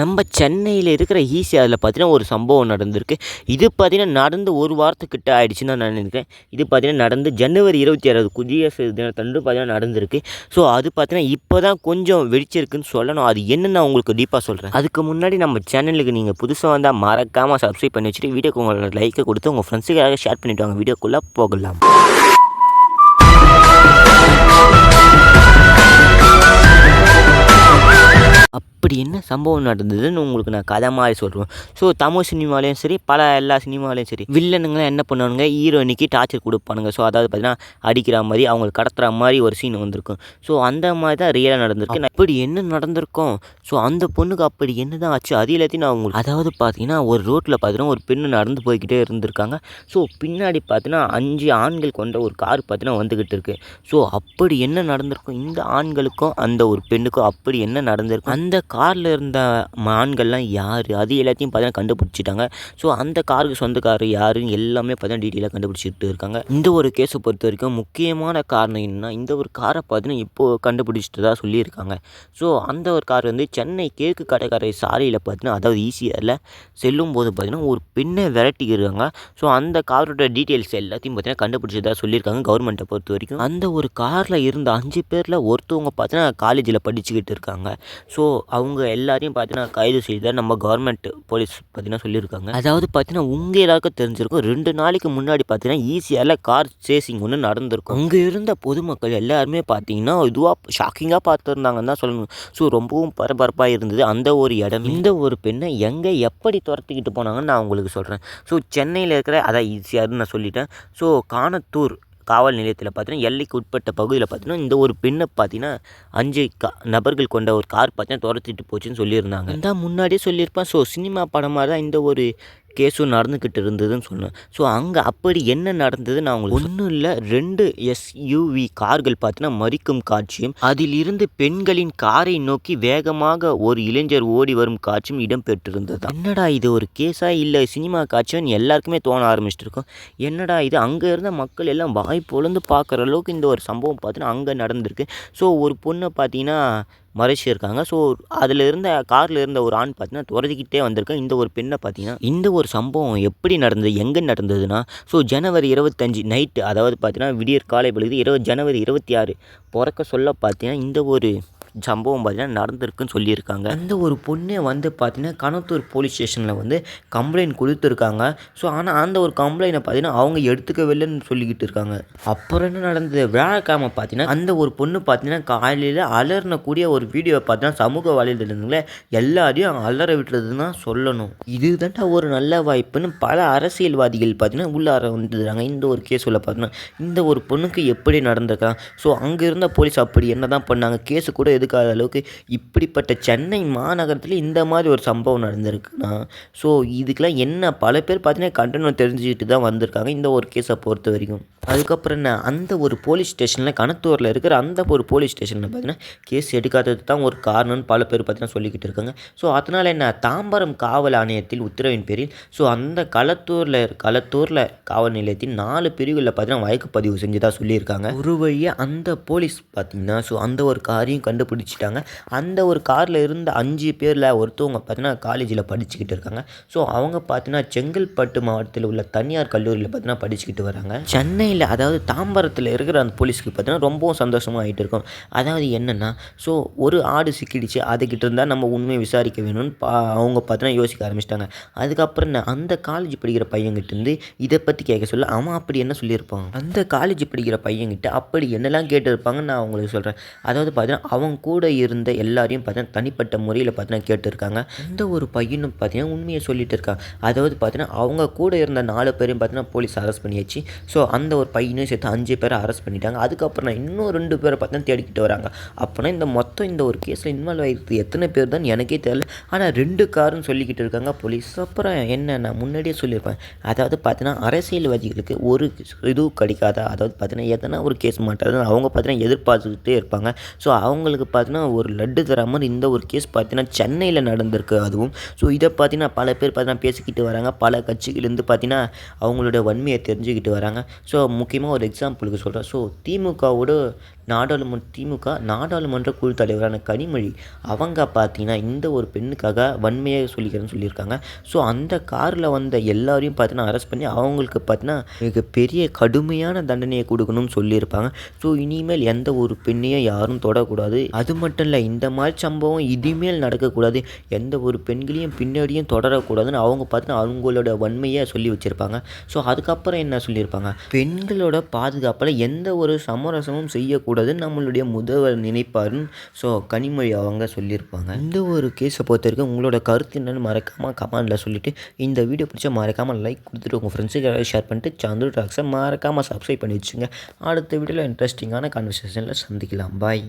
நம்ம சென்னையில் இருக்கிற ஈசிஆரில் பார்த்தீங்கன்னா ஒரு சம்பவம் நடந்திருக்கு. இது பார்த்தீங்கன்னா நடந்து ஒரு வாரத்துக்கிட்ட ஆயிடுச்சுன்னு நான் நினைக்கிறேன். இது பார்த்தீங்கன்னா நடந்து ஜனவரி இருபத்தி ஆறாவது குடியரசு தினத்தன்று பார்த்தீங்கன்னா நடந்திருக்கு. ஸோ அது பார்த்தீங்கன்னா இப்போ தான் கொஞ்சம் வெடிச்சிருக்குன்னு சொல்லணும். அது என்னென்னு நான் உங்களுக்கு டீப்பாக சொல்கிறேன் அதுக்கு முன்னாடி நம்ம சேனலுக்கு நீங்கள் புதுசாக வந்தால் மறக்காமல் சப்ஸ்கிரைப் பண்ணி வச்சுட்டு வீடியோக்கு உங்களோட லைக்கை கொடுத்து உங்கள் ஃப்ரெண்ட்ஸுக்காக ஷேர் பண்ணிவிட்டு வாங்க. வீடியோக்குள்ளே போகலாம். அப்படி என்ன சம்பவம் நடந்ததுன்னு உங்களுக்கு நான் கதை மாதிரி சொல்கிறேன் ஸோ தமிழ் சினிமாலேயும் சரி பல எல்லா சினிமாலேயும் சரி வில்லனுங்களாம் என்ன பண்ணுவானுங்க? ஹீரோயினிக்கு டார்ச்சர் கொடுப்பானுங்க. ஸோ அதாவது பார்த்தீங்கன்னா அடிக்கிற மாதிரி அவங்களுக்கு கடத்துகிற மாதிரி ஒரு சீன் வந்திருக்கும். ஸோ அந்த மாதிரி தான் ரியலாக நடந்திருக்கு. நான் அப்படி என்ன நடந்திருக்கும்? ஸோ அந்த பொண்ணுக்கு அப்படி என்ன தான் ஆச்சு? அது எல்லாத்தையும் நான் உங்களுக்கு அதாவது பார்த்தீங்கன்னா ஒரு ரோட்டில் பார்த்தீங்கன்னா ஒரு பெண்ணு நடந்து போய்கிட்டே இருந்திருக்காங்க. ஸோ பின்னாடி பார்த்தீங்கன்னா அஞ்சு ஆண்கள் கொண்ட ஒரு கார் பார்த்தீங்கன்னா வந்துக்கிட்டு இருக்கு. ஸோ அப்படி என்ன நடந்திருக்கும்? இந்த ஆண்களுக்கும் அந்த ஒரு பெண்ணுக்கும் அப்படி என்ன நடந்திருக்கும்? அந்த காரில் இருந்த ஆண்கள்லாம் யார்? அது எல்லாத்தையும் பார்த்தீங்கன்னா கண்டுபிடிச்சிட்டாங்க. ஸோ அந்த காருக்கு சொந்தக்காரர் யாருன்னு எல்லாமே பார்த்தீங்கன்னா டீட்டெயிலாக கண்டுபிடிச்சிட்டு இருக்காங்க. இந்த ஒரு கேஸை பொறுத்த வரைக்கும் முக்கியமான காரணம் என்னன்னா இந்த ஒரு காரை பார்த்தீங்கன்னா இப்போது கண்டுபிடிச்சிட்டதா சொல்லியிருக்காங்க. ஸோ அந்த ஒரு கார் வந்து சென்னை கிழக்கு கடற்கரை சாலையில் பார்த்தீங்கன்னா அதாவது ஈஸியரில் செல்லும் போது பார்த்தீங்கன்னா ஒரு பெண்ணை விரட்டிக்கிறாங்க ஸோ அந்த காரோட டீட்டெயில்ஸ் எல்லாத்தையும் பார்த்தீங்கன்னா கண்டுபிடிச்சதாக சொல்லியிருக்காங்க கவர்மெண்ட்டை பொறுத்த வரைக்கும். அந்த ஒரு காரில் இருந்த அஞ்சு பேரில் ஒருத்தவங்க பார்த்தீங்கன்னா காலேஜில் படிச்சுக்கிட்டு இருக்காங்க. ஸோ அவங்க எல்லாரையும் பார்த்தீங்கன்னா கைது செய்த நம்ம கவர்மெண்ட் போலீஸ் பார்த்தீங்கன்னா சொல்லியிருக்காங்க. அதாவது பார்த்தீங்கன்னா உங்கள் எல்லாருக்கும் தெரிஞ்சிருக்கும் ரெண்டு நாளைக்கு முன்னாடி பார்த்தீங்கன்னா ஈஸியால் கார் சேசிங் ஒன்று நடந்திருக்கும். அங்கே இருந்த பொதுமக்கள் எல்லாருமே பார்த்தீங்கன்னா இதுவாக ஷாக்கிங்காக பார்த்துருந்தாங்கன்னு தான் சொல்லணும். ஸோ ரொம்பவும் பரபரப்பாக இருந்தது அந்த ஒரு இடம். இந்த ஒரு பெண்ணை எங்கே எப்படி துரத்திக்கிட்டு போனாங்கன்னு நான் உங்களுக்கு சொல்கிறேன் ஸோ சென்னையில் இருக்கிற அதான் ஈஸியாருன்னு நான் சொல்லிட்டேன். ஸோ காணத்தூர் காவல் நிலையத்தில் பார்த்தீங்கன்னா எல்லைக்கு உட்பட்ட பகுதியில் பார்த்தீங்கன்னா இந்த ஒரு பெண்ணை பார்த்தீங்கன்னா அஞ்சு கா நபர்கள் கொண்ட ஒரு கார் பார்த்தீங்கன்னா துரத்திட்டு போச்சுன்னு சொல்லியிருந்தாங்க. தான் முன்னாடியே சொல்லியிருப்பேன். ஸோ சினிமா படமாக தான் இந்த ஒரு கேஸும் நடந்துக்கிட்டு இருந்ததுன்னு சொன்னேன். ஸோ அங்கே அப்படி என்ன நடந்தது நான் உங்களுக்கு ஒன்றும் இல்லை ரெண்டு எஸ்யூவி கார்கள் பார்த்தீங்கன்னா மறிக்கும் காட்சியும் அதில் இருந்து பெண்களின் காரை நோக்கி வேகமாக ஒரு இளைஞர் ஓடி வரும் காட்சியும் இடம்பெற்றிருந்தது என்னடா இது ஒரு கேஸா இல்லை சினிமா காட்சின்னு எல்லாருக்குமே தோண ஆரம்பிச்சிருக்கும் என்னடா இது அங்கே இருந்த மக்கள் எல்லாம் வாய் பார்க்குற அளவுக்கு இந்த ஒரு சம்பவம் பார்த்தீங்கன்னா அங்கே நடந்திருக்கு. ஸோ ஒரு பொண்ணை பார்த்தீங்கன்னா மறைச்சிருக்காங்க. ஸோ அதில் இருந்த காரில் இருந்த ஒரு ஆண் பார்த்தீங்கன்னா துரத்திக்கிட்டே வந்திருக்கேன் இந்த ஒரு பெண்ணை பார்த்தீங்கன்னா இந்த ஒரு சம்பவம் எப்படி நடந்தது எங்கே நடந்ததுன்னா ஸோ ஜனவரி இருபத்தஞ்சி நைட்டு அதாவது பார்த்தீங்கன்னா விடியற் காலை பொழுது இருபது ஜனவரி இருபத்தி ஆறு பிறக்க சொல்ல பார்த்தீங்கன்னா இந்த ஒரு சம்பவம் பார்த்திங்கன்னா நடந்திருக்குன்னு சொல்லியிருக்காங்க. அந்த ஒரு பொண்ணே வந்து பார்த்தீங்கன்னா கணத்தூர் போலீஸ் ஸ்டேஷனில் வந்து கம்ப்ளைண்ட் கொடுத்துருக்காங்க. ஸோ ஆனால் அந்த ஒரு கம்ப்ளைண்ட்டை பார்த்தீங்கன்னா அவங்க எடுத்துக்கவில்லைன்னு சொல்லிக்கிட்டு இருக்காங்க. அப்புறம் என்ன நடந்தது? வியாழக்கிழமை பார்த்தீங்கன்னா அந்த ஒரு பொண்ணு பார்த்தீங்கன்னா காலையில் அலறினக்கூடிய ஒரு வீடியோவை பார்த்தீங்கன்னா சமூக வலைதளங்களில் எல்லாரையும் அலற விட்டுறதுன்னு தான் சொல்லணும். இதுதான்டா ஒரு நல்ல வாய்ப்புன்னு பல அரசியல்வாதிகள் பார்த்தீங்கன்னா உள்ளார வந்துடுறாங்க. இந்த ஒரு கேஸ் உள்ள பார்த்தீங்கன்னா இந்த ஒரு பொண்ணுக்கு எப்படி நடந்திருக்கலாம்? ஸோ அங்கே இருந்த போலீஸ் அப்படி என்ன தான் பண்ணாங்க? கேஸு கூட எதுக்காத அளவுக்கு இப்படிப்பட்ட சென்னை மாநகரத்தில் இந்த மாதிரி ஒரு சம்பவம் நடந்திருக்குன்னா ஸோ இதுக்கெலாம் என்ன பல பேர் பார்த்தீங்கன்னா கண்டனம் தெரிஞ்சுக்கிட்டு தான் வந்திருக்காங்க இந்த ஒரு கேஸை பொறுத்த வரைக்கும். அதுக்கப்புறம் என்ன அந்த ஒரு போலீஸ் ஸ்டேஷனில் கணத்தூரில் இருக்கிற அந்த ஒரு போலீஸ் ஸ்டேஷனில் பார்த்தீங்கன்னா கேஸ் எடுக்காதது தான் ஒரு காரணம்னு பல பேர் பார்த்தீங்கன்னா சொல்லிக்கிட்டு இருக்காங்க. ஸோ அதனால் என்ன தாம்பரம் காவல் ஆணையத்தில் உத்தரவின் பேரில் ஸோ அந்த களத்தூரில் களத்தூரில் காவல் நிலையத்தின் நாலு பிரிவுகளில் பார்த்தீங்கன்னா வழக்கு பதிவு செஞ்சதாக சொல்லியிருக்காங்க. ஒரு வழியாக அந்த போலீஸ் பார்த்தீங்கன்னா ஸோ அந்த ஒரு காரியம் கண்டுபிடிச்சி பிடிச்சிட்டாங்க. அந்த ஒரு காரில் இருந்த அஞ்சு பேரில் ஒருத்தவங்க பார்த்தீங்கன்னா காலேஜில் படிச்சுக்கிட்டு இருக்காங்க. ஸோ அவங்க பார்த்தீங்கன்னா செங்கல்பட்டு மாவட்டத்தில் உள்ள தனியார் கல்லூரியில் பார்த்தீங்கன்னா படிச்சுக்கிட்டு வராங்க. சென்னையில் அதாவது தாம்பரத்தில் இருக்கிற அந்த போலீஸ்க்கு பார்த்தீங்கன்னா ரொம்பவும் சந்தோஷமாக ஆகிட்டு இருக்கும். அதாவது என்னென்னா ஸோ ஒரு ஆடு சிக்கிடுச்சு அதுக்கிட்ட இருந்தால் நம்ம உண்மையை விசாரிக்க வேணும்னு பா அவங்க பார்த்தீங்கன்னா யோசிக்க ஆரம்பிச்சிட்டாங்க. அதுக்கப்புறம் என்ன அந்த காலேஜ் படிக்கிற பையன்கிட்டேருந்து இதை பற்றி கேட்க சொல்ல அவன் அப்படி என்ன சொல்லியிருப்பாங்க அந்த காலேஜ் படிக்கிற பையன்கிட்ட அப்படி என்னெல்லாம் கேட்டிருப்பாங்கன்னு நான் அவங்களுக்கு சொல்கிறேன் அதாவது பார்த்தீங்கன்னா அவங்க கூட இருந்த எல்லாரையும் பார்த்தீங்கன்னா தனிப்பட்ட முறையில் பார்த்தீங்கன்னா கேட்டிருக்காங்க. இந்த ஒரு பையனும் பார்த்தீங்கன்னா உண்மையை சொல்லிட்டு இருக்கான் அதாவது பார்த்தீங்கன்னா அவங்க கூட இருந்த நாலு பேரையும் பார்த்தீங்கன்னா போலீஸ் அரெஸ்ட் பண்ணியாச்சு. ஸோ அந்த ஒரு பையனையும் சேர்த்து அஞ்சு பேரை அரெஸ்ட் பண்ணிட்டாங்க. அதுக்கப்புறம் இன்னும் ரெண்டு பேரை பார்த்தீங்கன்னா தேடிக்கிட்டு வராங்க. அப்போனா இந்த மொத்தம் இந்த ஒரு கேஸில் இன்வால்வ் ஆகிருக்கு எத்தனை பேர் தான் எனக்கே தெரியல. ஆனால் ரெண்டு காருன்னு சொல்லிக்கிட்டு இருக்காங்க போலீஸ். அப்புறம் என்ன நான் முன்னாடியே சொல்லியிருப்பேன். அதாவது பார்த்தீங்கன்னா அரசியல்வாதிகளுக்கு ஒரு இதுவும் கிடைக்காதா? அதாவது பார்த்தீங்கன்னா எதனா ஒரு கேஸ் மாட்டாது அவங்க பார்த்தீங்கன்னா எதிர்பார்த்துக்கிட்டே இருப்பாங்க. ஸோ அவங்களுக்கு பார்த்தீங்கன்னா ஒரு லட்டு தர மாதிரி இந்த ஒரு கேஸ் பார்த்தீங்கன்னா சென்னையில் நடந்திருக்கு அதுவும். ஸோ இதை பார்த்தீங்கன்னா பல பேர் பார்த்தீங்கன்னா பேசிக்கிட்டு வராங்க. பல கட்சிகள்லேருந்து பார்த்தீங்கன்னா அவங்களோட வன்மையை தெரிஞ்சுக்கிட்டு வராங்க. ஸோ முக்கியமாக ஒரு எக்ஸாம்பிளுக்கு சொல்கிறேன் ஸோ திமுகவோட நாடாளுமன்ற திமுக நாடாளுமன்ற குழு தலைவரான கனிமொழி அவங்க பார்த்தீங்கன்னா இந்த ஒரு பெண்ணுக்காக வன்மையாக சொல்லிக்கிறேன்னு சொல்லியிருக்காங்க. ஸோ அந்த காரில் வந்த எல்லாரையும் பார்த்தீங்கன்னா அரெஸ்ட் பண்ணி அவங்களுக்கு பார்த்தீங்கன்னா பெரிய கடுமையான தண்டனையை கொடுக்கணும்னு சொல்லியிருப்பாங்க. ஸோ இனிமேல் எந்த ஒரு பெண்ணையும் யாரும் தொடக்கூடாது. அது மட்டும் இல்லை இந்த மாதிரி சம்பவம் இனிமேல் நடக்கக்கூடாது. எந்த ஒரு பெண்களையும் பின்னாடியும் தொடரக்கூடாதுன்னு அவங்க பார்த்தீங்கன்னா அவங்களோட வன்மையை சொல்லி வச்சுருப்பாங்க. ஸோ அதுக்கப்புறம் என்ன சொல்லியிருப்பாங்க? பெண்களோட பாதுகாப்பில் எந்த ஒரு சமரசமும் செய்யக்கூடாது. கூடாது நம்மளுடைய முதல்வர் நினைப்பாருன்னு ஸோ கனிமொழி அவங்க சொல்லியிருப்பாங்க. இந்த ஒரு கேஸை பொறுத்த வரைக்கும் உங்களோட கருத்து என்னன்னு மறக்காமல் கமெண்டில் சொல்லிவிட்டு இந்த வீடியோ பிடிச்ச மறக்காமல் லைக் கொடுத்துட்டு உங்கள் ஃப்ரெண்ட்ஸுக்கு யாராவது ஷேர் பண்ணிட்டு சந்துரு டாக்ஸை மறக்காமல் சப்ஸ்கிரைப் பண்ணி வச்சுங்க. அடுத்த வீடியோவில் இன்ட்ரெஸ்டிங்கான கான்வர்சேஷனில் சந்திக்கலாம். பாய்